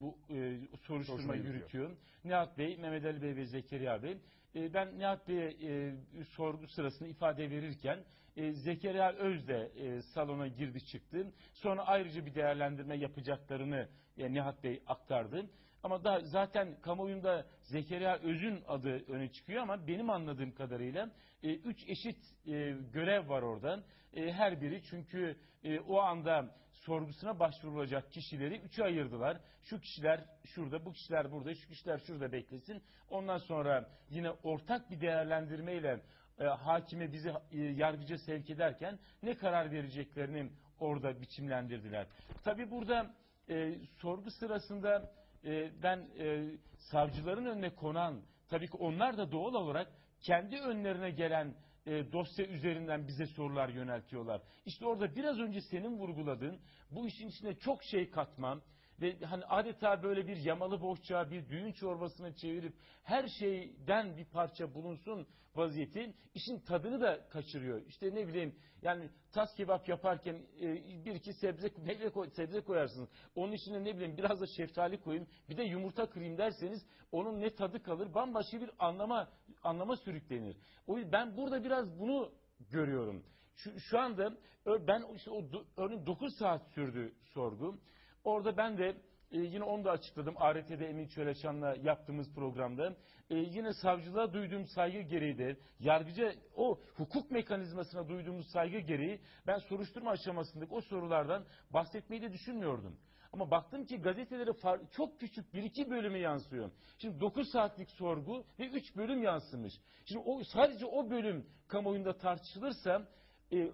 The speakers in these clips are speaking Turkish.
bu e, soruşturma yürütüyor. yürütüyor. Nihat Bey, Mehmet Ali Bey ve Zekeriya Bey. E, ben Nihat Bey'e e, sorgu sırasında ifade verirken e, Zekeriya Öz de e, salona girdi çıktı. Sonra ayrıca bir değerlendirme yapacaklarını e, Nihat Bey aktardı. Ama da zaten kamuoyunda Zekeriya Öz'ün adı öne çıkıyor ama benim anladığım kadarıyla e, üç eşit e, görev var oradan. E, her biri çünkü e, o anda sorgusuna başvurulacak kişileri üçe ayırdılar. Şu kişiler şurada, bu kişiler burada, şu kişiler şurada beklesin. Ondan sonra yine ortak bir değerlendirmeyle e, hakime bizi e, yargıca sevk ederken ne karar vereceklerini orada biçimlendirdiler. Tabi burada e, sorgu sırasında e, ben e, savcıların önüne konan, tabii ki onlar da doğal olarak kendi önlerine gelen e, dosya üzerinden bize sorular yöneltiyorlar. İşte orada biraz önce senin vurguladığın bu işin içine çok şey katmam ve hani adeta böyle bir yamalı bohça, bir düğün çorbasına çevirip her şeyden bir parça bulunsun vaziyeti işin tadını da kaçırıyor. İşte ne bileyim yani tas kebap yaparken e, bir iki sebze meyve koy, sebze koyarsınız. Onun içine ne bileyim biraz da şeftali koyayım, bir de yumurta kırayım derseniz onun ne tadı kalır, bambaşka bir anlama anlama sürüklenir. O yüzden ben burada biraz bunu görüyorum. Şu, şu anda ben işte o örneğin 9 saat sürdü sorgu. Orada ben de e, yine onu da açıkladım. ART'de Emin Çöleçan'la yaptığımız programda. E, yine savcılığa duyduğum saygı gereği de yargıca o hukuk mekanizmasına duyduğumuz saygı gereği ben soruşturma aşamasındaki o sorulardan bahsetmeyi de düşünmüyordum. Ama baktım ki gazetelere çok küçük bir iki bölümü yansıyor. Şimdi 9 saatlik sorgu ve 3 bölüm yansımış. Şimdi o sadece o bölüm kamuoyunda tartışılırsa e,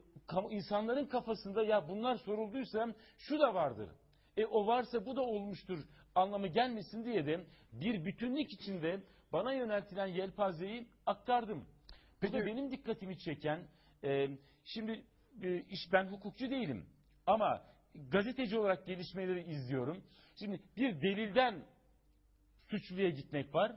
insanların kafasında ya bunlar sorulduysa şu da vardır. E o varsa bu da olmuştur anlamı gelmesin diye de bir bütünlük içinde bana yöneltilen yelpazeyi aktardım. Bu da Peki- benim dikkatimi çeken, e, şimdi e, iş ben hukukçu değilim ama gazeteci olarak gelişmeleri izliyorum. Şimdi bir delilden suçluya gitmek var.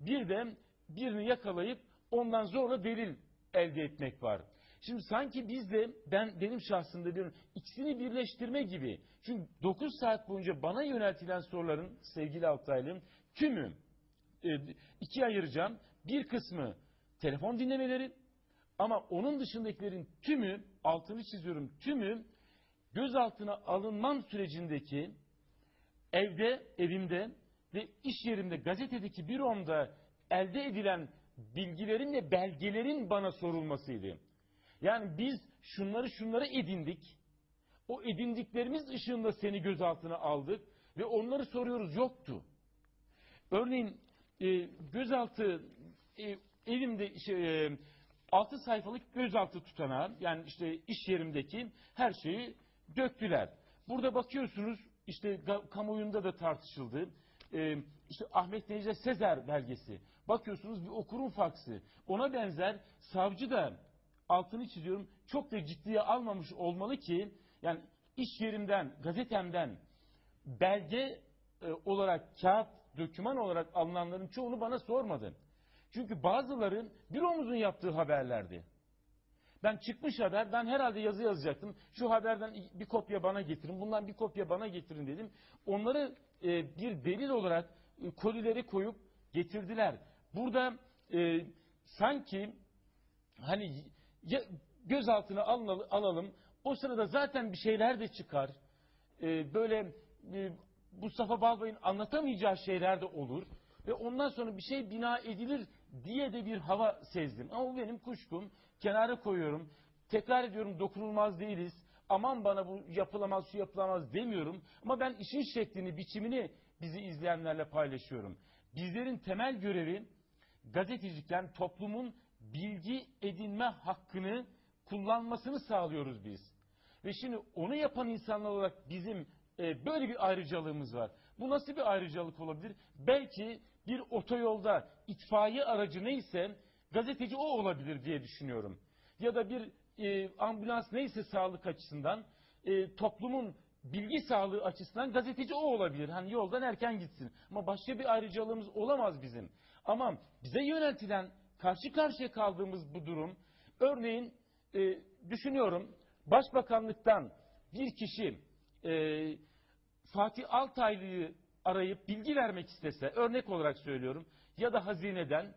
Bir de birini yakalayıp ondan zorla delil elde etmek var. Şimdi sanki biz de ben benim şahsımda bir ikisini birleştirme gibi. Çünkü 9 saat boyunca bana yöneltilen soruların sevgili Altaylı tümü e, ikiye ayıracağım. Bir kısmı telefon dinlemeleri ama onun dışındakilerin tümü altını çiziyorum tümü gözaltına alınmam sürecindeki evde, evimde ve iş yerimde, gazetedeki büromda elde edilen bilgilerin ve belgelerin bana sorulmasıydı. Yani biz şunları şunları edindik. O edindiklerimiz ışığında seni gözaltına aldık ve onları soruyoruz yoktu. Örneğin e, gözaltı e, elimde şey, e, 6 sayfalık gözaltı tutanağı yani işte iş yerimdeki her şeyi döktüler. Burada bakıyorsunuz işte kamuoyunda da tartışıldı. E, işte Ahmet Necdet Sezer belgesi. Bakıyorsunuz bir okurun faksı. Ona benzer savcı da altını çiziyorum çok da ciddiye almamış olmalı ki yani iş yerimden, gazetemden belge e, olarak kağıt, döküman olarak alınanların çoğunu bana sormadı. Çünkü bazıları büromuzun yaptığı haberlerdi. Ben çıkmış haber, ben herhalde yazı yazacaktım. Şu haberden bir kopya bana getirin, bundan bir kopya bana getirin dedim. Onları e, bir delil olarak e, kolileri koyup getirdiler. Burada e, sanki hani gözaltına alalım, o sırada zaten bir şeyler de çıkar. E, böyle e, Mustafa Balbay'ın anlatamayacağı şeyler de olur. Ve ondan sonra bir şey bina edilir diye de bir hava sezdim. Ama bu benim kuşkum. Kenara koyuyorum. Tekrar ediyorum dokunulmaz değiliz. Aman bana bu yapılamaz, şu yapılamaz demiyorum. Ama ben işin şeklini, biçimini bizi izleyenlerle paylaşıyorum. Bizlerin temel görevi gazetecilikten toplumun bilgi edinme hakkını kullanmasını sağlıyoruz biz. Ve şimdi onu yapan insanlar olarak bizim e, böyle bir ayrıcalığımız var. Bu nasıl bir ayrıcalık olabilir? Belki bir otoyolda itfaiye aracı neyse gazeteci o olabilir diye düşünüyorum. Ya da bir e, ambulans neyse sağlık açısından e, toplumun bilgi sağlığı açısından gazeteci o olabilir. Hani yoldan erken gitsin. Ama başka bir ayrıcalığımız olamaz bizim. Ama bize yöneltilen karşı karşıya kaldığımız bu durum örneğin e, düşünüyorum başbakanlıktan bir kişi e, Fatih Altaylı'yı arayıp bilgi vermek istese, örnek olarak söylüyorum ya da hazineden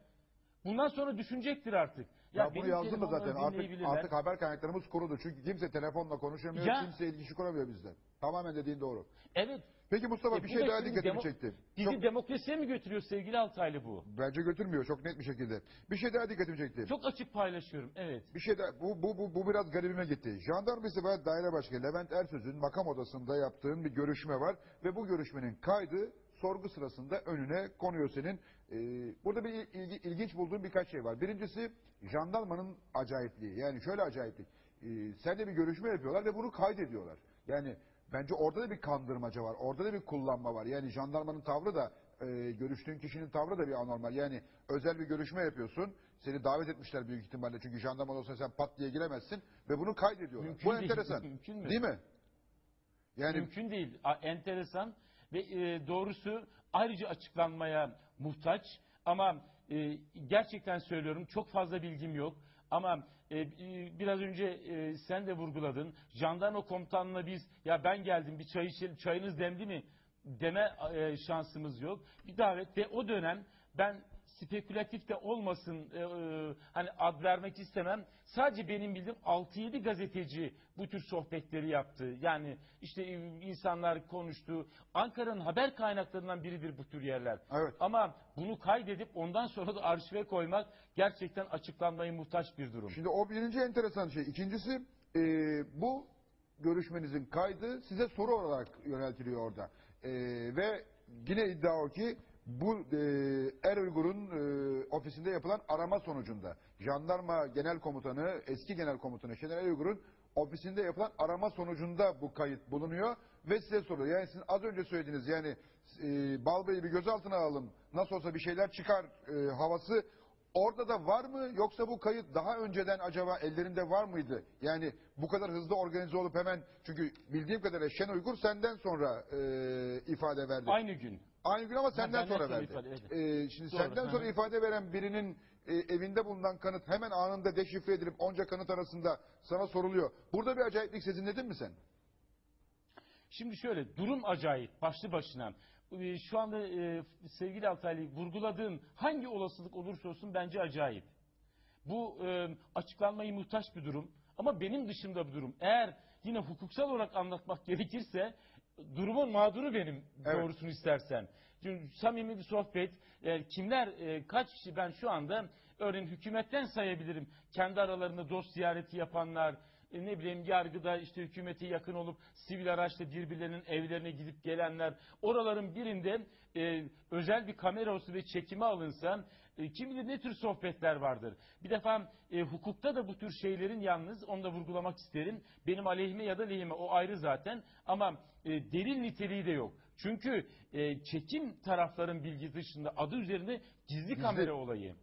bundan sonra düşünecektir artık. Ya, bunu benim yazdım telefonları zaten artık, artık haber kaynaklarımız kurudu. Çünkü kimse telefonla konuşamıyor, Ya- kimse ilgisi kuramıyor bizden. Tamamen dediğin doğru. Evet. Peki Mustafa E, bir bu şey da daha şimdi dikkatimi demo- çekti. Bizi Çok, demokrasiye mi götürüyor sevgili Altaylı bu? bence götürmüyor çok net bir şekilde. Bir şey daha dikkatimi çekti. Çok açık paylaşıyorum. Evet. Bir şey daha, bu, bu, bu, bu biraz garibime gitti. Jandarma İstihbarat Daire Başkanı Levent Ersöz'ün makam odasında yaptığın bir görüşme var. Ve bu görüşmenin kaydı sorgu sırasında önüne konuyor senin. Ee, burada bir ilgi, ilginç bulduğum birkaç şey var. Birincisi jandarmanın acayipliği. Yani şöyle acayiplik. Ee, seninle bir görüşme yapıyorlar ve bunu kaydediyorlar. Yani bence orada da bir kandırmaca var. Orada da bir kullanma var. Yani jandarmanın tavrı da e, görüştüğün kişinin tavrı da bir anormal. Yani özel bir görüşme yapıyorsun. Seni davet etmişler büyük ihtimalle. Çünkü jandarma olsa sen pat diye giremezsin. Ve bunu kaydediyorlar. Mümkün Bu değil. enteresan. Mümkün mü? Değil mi? Yani Mümkün değil. A- Enteresan ve e, doğrusu ayrıca açıklanmaya muhtaç. Ama e, gerçekten söylüyorum çok fazla bilgim yok. Ama e, biraz önce e, sen de vurguladın. Jandarma komutanına biz ya ben geldim bir çay içelim çayınız demli mi deme e, şansımız yok. Bir davet ve o dönem ben spekülatif de olmasın e, e, hani ad vermek istemem. Sadece benim bildiğim 6-7 gazeteci bu tür sohbetleri yaptı. Yani işte insanlar konuştu. Ankara'nın haber kaynaklarından biridir bu tür yerler. Evet. Ama bunu kaydedip ondan sonra da arşive koymak gerçekten açıklanmaya muhtaç bir durum. Şimdi o birinci enteresan şey. İkincisi e, bu görüşmenizin kaydı size soru olarak yöneltiliyor orada. E, ve yine iddia o ki bu e, Er e, ofisinde yapılan arama sonucunda jandarma genel komutanı, eski genel komutanı Şener Er ofisinde yapılan arama sonucunda bu kayıt bulunuyor ve size soruyor. Yani sizin az önce söylediğiniz yani e, Balbey'i bir gözaltına alalım nasıl olsa bir şeyler çıkar e, havası Orada da var mı yoksa bu kayıt daha önceden acaba ellerinde var mıydı? Yani bu kadar hızlı organize olup hemen çünkü bildiğim kadarıyla Şen Uygur senden sonra e, ifade verdi. Aynı, Aynı gün. ama senden benden sonra verdi. ifade, evet. E, şimdi Doğru, senden hı sonra ifade veren birinin e, evinde bulunan kanıt hemen anında deşifre edilip onca kanıt arasında sana soruluyor. Burada bir acayiplik sezinledin mi sen? Şimdi şöyle durum acayip başlı başına. Ee, Şu anda e, sevgili Altaylı vurguladığın hangi olasılık olursa olsun bence acayip. Bu e, açıklanmayı muhtaç bir durum ama benim dışımda bir durum. Eğer yine hukuksal olarak anlatmak gerekirse durumun mağduru benim Evet. doğrusunu istersen. Çünkü samimi bir sohbet. e, kimler e, kaç kişi ben şu anda örneğin hükümetten sayabilirim. Kendi aralarında dost ziyareti yapanlar, ne bileyim yargıda işte hükümete yakın olup sivil araçla birbirlerinin evlerine gidip gelenler. Oraların birinde e, özel bir kamera olsa ve çekime alınsa e, kim bilir ne tür sohbetler vardır. Bir defa e, hukukta da bu tür şeylerin yalnız onu da vurgulamak isterim. Benim aleyhime ya da lehime o ayrı zaten ama e, delil niteliği de yok. Çünkü e, çekim tarafların bilgi dışında adı üzerinde gizli kamera olayı.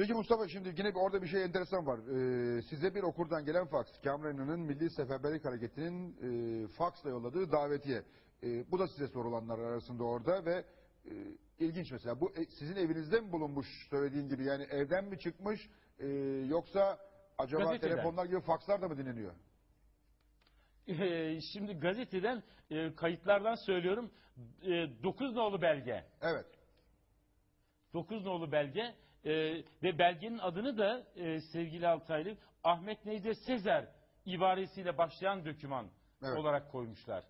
Peki Mustafa şimdi yine bir, orada bir şey enteresan var. Ee, size bir okurdan gelen faks. Kamran'ın Milli Seferberlik Hareketi'nin e, faksla yolladığı davetiye. E, bu da size sorulanlar arasında orada ve e, ilginç mesela. Bu e, sizin evinizde mi bulunmuş söylediğin gibi? Yani evden mi çıkmış e, yoksa acaba Gazeteden. telefonlar gibi fakslar da mı dinleniyor? E, şimdi gazeteden e, kayıtlardan söylüyorum. E, 9 nolu belge. Evet. 9 nolu belge e, ve belgenin adını da e, sevgili Altaylı Ahmet Necdet Sezer ibaresiyle başlayan döküman Evet. olarak koymuşlar.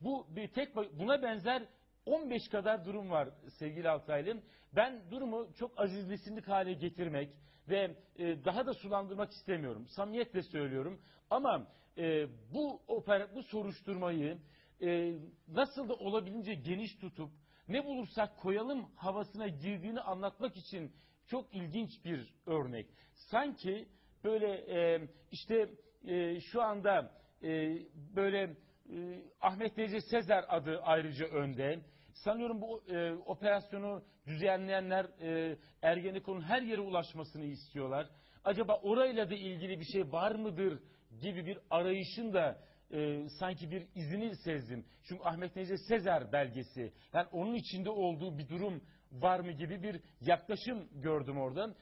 Bu bir tek buna benzer 15 kadar durum var sevgili Altaylı. Ben durumu çok azizlisinlik hale getirmek ve e, daha da sulandırmak istemiyorum. Samimiyetle söylüyorum. Ama e, bu oper, bu soruşturmayı e, nasıl da olabildiğince geniş tutup ne bulursak koyalım havasına girdiğini anlatmak için çok ilginç bir örnek. Sanki böyle e, işte e, şu anda e, böyle e, Ahmet Necdet Sezer adı ayrıca önde. Sanıyorum bu e, operasyonu düzenleyenler e, Ergenekon'un her yere ulaşmasını istiyorlar. Acaba orayla da ilgili bir şey var mıdır gibi bir arayışın da e, sanki bir izini sezdim. Çünkü Ahmet Necdet Sezer belgesi yani onun içinde olduğu bir durum var mı gibi bir yaklaşım gördüm oradan.